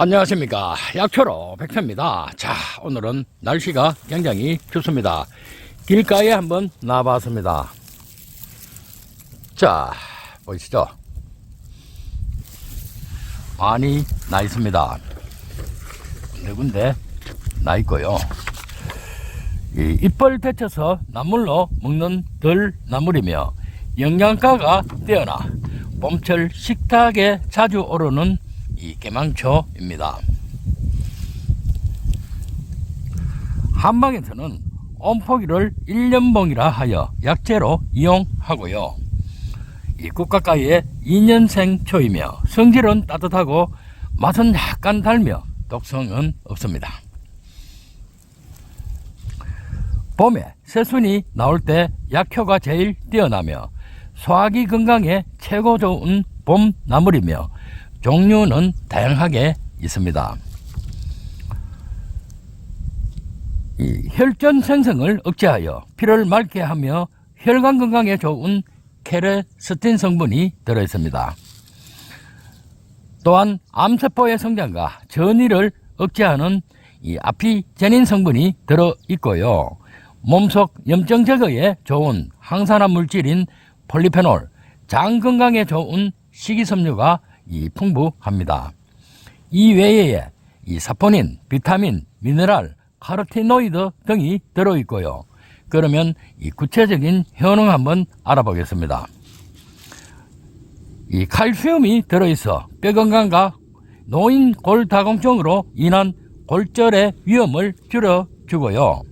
안녕하십니까. 약초로 백표입니다. 자 오늘은 날씨가 굉장히 좋습니다. 길가에 한번 나와봤습니다. 자 보이시죠? 많이 나 있습니다. 네 군데 나 있고요. 이 잎을 데쳐서 나물로 먹는 들나물이며 영양가가 뛰어나 봄철 식탁에 자주 오르는 이 개망초입니다. 한방에서는 온포기를 1년봉이라 하여 약재로 이용하고요. 이 국가가의 2년생 초이며 성질은 따뜻하고 맛은 약간 달며 독성은 없습니다. 봄에 새순이 나올 때 약효가 제일 뛰어나며 소화기 건강에 최고 좋은 봄 나물이며 종류는 다양하게 있습니다. 이 혈전 생성을 억제하여 피를 맑게 하며 혈관 건강에 좋은 케레스틴 성분이 들어 있습니다. 또한 암세포의 성장과 전이를 억제하는 이 아피제닌 성분이 들어 있고요. 몸속 염증 제거에 좋은 항산화 물질인 폴리페놀, 장 건강에 좋은 식이섬유가 이 풍부합니다. 이 외에 이 사포닌, 비타민, 미네랄, 카로티노이드 등이 들어 있고요. 그러면 이 구체적인 효능 한번 알아보겠습니다. 이 칼슘이 들어 있어 뼈 건강과 노인 골다공증으로 인한 골절의 위험을 줄여주고요.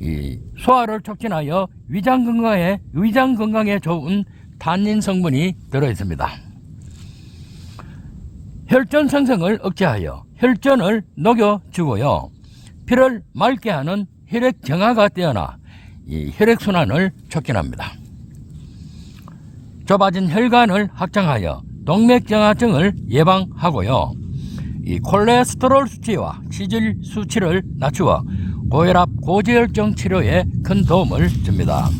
이 소화를 촉진하여 위장 건강에 위장 건강에 좋은 탄닌 성분이 들어 있습니다. 혈전 생성을 억제하여 혈전을 녹여주고요. 피를 맑게 하는 혈액 정화가 뛰어나 이 혈액 순환을 촉진합니다. 좁아진 혈관을 확장하여 동맥 정화증을 예방하고요. 이 콜레스테롤 수치와 치질 수치를 낮추어 고혈압, 고지혈증 치료에 큰 도움을 줍니다.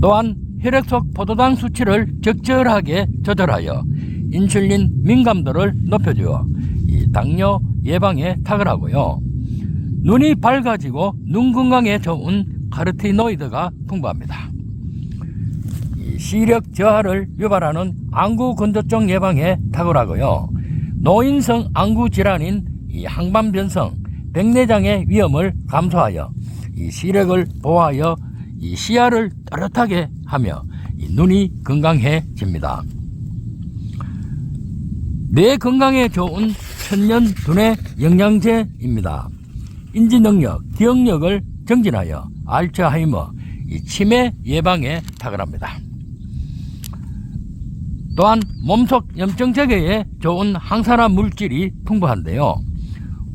또한 혈액 속 포도당 수치를 적절하게 조절하여 인슐린 민감도를 높여주어 이 당뇨 예방에 탁월하고요. 눈이 밝아지고 눈 건강에 좋은 카르티노이드가 풍부합니다. 이 시력 저하를 유발하는 안구 건조증 예방에 탁월하고요. 노인성 안구 질환인 이 항반 변성, 백내장의 위험을 감소하여 이 시력을 보호하여 이 시야를 또렷하게 하며 이 눈이 건강해집니다. 뇌 건강에 좋은 천년 두뇌 영양제입니다. 인지 능력, 기억력을 정진하여 알츠하이머, 이 치매 예방에 탁월합니다. 또한 몸속 염증 제거에 좋은 항산화 물질이 풍부한데요.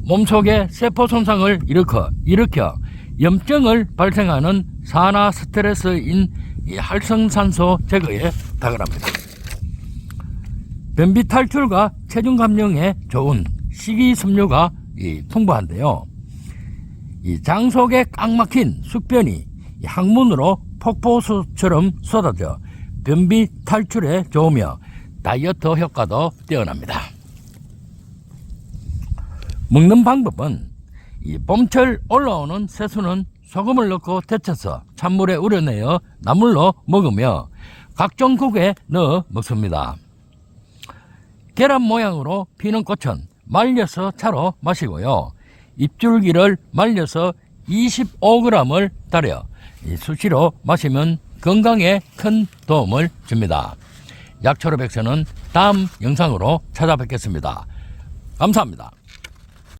몸속의 세포 손상을 일으켜, 일으켜 염증을 발생하는 산화 스트레스인 이 활성산소 제거에 탁월합니다. 변비 탈출과 체중 감량에 좋은 식이섬유가 이 풍부한데요. 이 장 속에 꽉 막힌 숙변이 이 항문으로 폭포수처럼 쏟아져 변비 탈출에 좋으며 다이어트 효과도 뛰어납니다. 먹는 방법은 이 봄철 올라오는 새수는 소금을 넣고 데쳐서 찬물에 우려내어 나물로 먹으며 각종 국에 넣어 먹습니다. 계란 모양으로 피는 꽃은 말려서 차로 마시고요. 잎줄기를 말려서 25g을 달여 이 수시로 마시면 건강에 큰 도움을 줍니다. 약초로 백서는 다음 영상으로 찾아뵙겠습니다. 감사합니다.